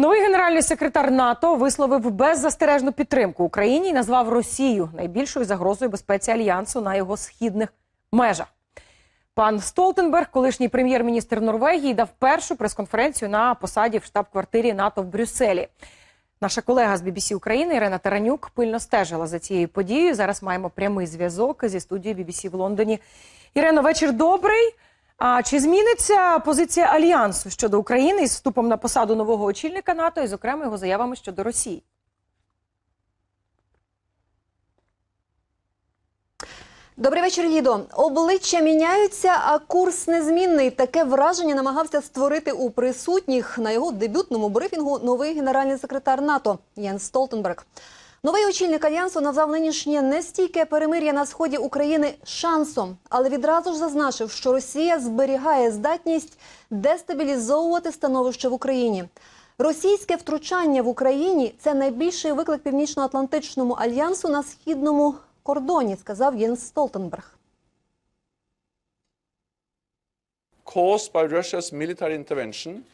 Новий генеральний секретар НАТО висловив беззастережну підтримку Україні і назвав Росію найбільшою загрозою безпеці альянсу на його східних межах. Пан Столтенберг, колишній прем'єр-міністр Норвегії, дав першу прес-конференцію на посаді в штаб-квартирі НАТО в Брюсселі. Наша колега з BBC України Ірина Таранюк пильно стежила за цією подією. Зараз маємо прямий зв'язок зі студією BBC в Лондоні. Ірено, вечір добрий. А чи зміниться позиція альянсу щодо України із вступом на посаду нового очільника НАТО і, зокрема, його заявами щодо Росії? Добрий вечір, Лідо. Обличчя міняються, а курс незмінний. Таке враження намагався створити у присутніх на його дебютному брифінгу новий генеральний секретар НАТО Єнс Столтенберг. Новий очільник альянсу назвав нинішнє нестійке перемир'я на сході України шансом, але відразу ж зазначив, що Росія зберігає здатність дестабілізовувати становище в Україні. Російське втручання в Україні це найбільший виклик Північно-Атлантичному альянсу на східному кордоні, сказав Єнс Столтенберг. caused by Russia's military intervention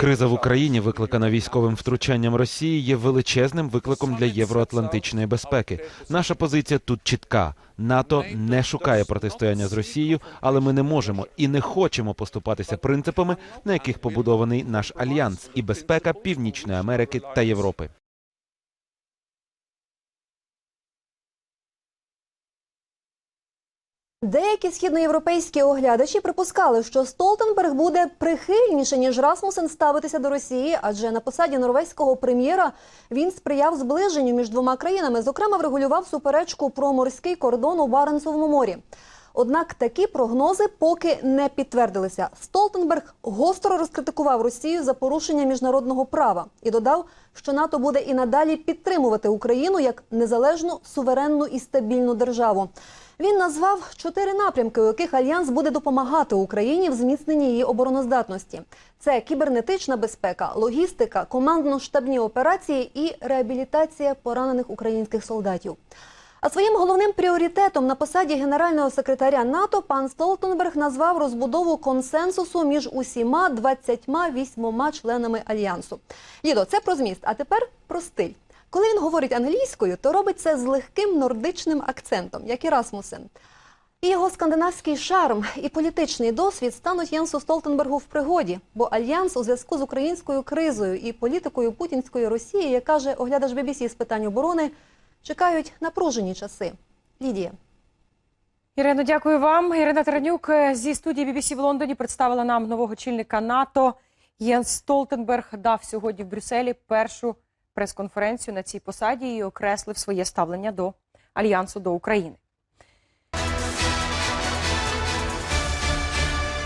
Криза в. Україні, викликана військовим втручанням Росії, є величезним викликом для євроатлантичної безпеки. Наша позиція тут чітка: НАТО не шукає протистояння з Росією, але ми не можемо і не хочемо поступатися принципами, на яких побудований наш альянс і безпека Північної Америки та Європи. Деякі східноєвропейські оглядачі припускали, що Столтенберг буде прихильніше ніж Расмусен ставитися до Росії, адже на посаді норвезького прем'єра він сприяв зближенню між двома країнами. Зокрема, врегулював суперечку про морський кордон у Баренцевому морі. Однак такі прогнози поки не підтвердилися. Столтенберг гостро розкритикував Росію за порушення міжнародного права і додав, що НАТО буде і надалі підтримувати Україну як незалежну, суверенну і стабільну державу. Він назвав чотири напрямки, у яких альянс буде допомагати Україні в зміцненні її обороноздатності. Це кібернетична безпека, логістика, командно-штабні операції і реабілітація поранених українських солдатів. А своїм головним пріоритетом на посаді генерального секретаря НАТО пан Столтенберг назвав розбудову консенсусу між усіма 28 членами альянсу. Лідо, це про зміст. А тепер про стиль. Коли він говорить англійською, то робить це з легким нордичним акцентом, як і Расмусен. І його скандинавський шарм і політичний досвід стануть Єнсу Столтенбергу в пригоді, бо альянс у зв'язку з українською кризою і політикою путінської Росії, як каже оглядач BBC з питань оборони, чекають напружені часи. Лідія. Ірино, дякую вам. Ірина Таранюк е, зі студії BBC в Лондоні представила нам нового очільника НАТО. Єнс Столтенберг дав сьогодні в Брюсселі першу прес-конференцію на цій посаді і окреслив своє ставлення до альянсу до України.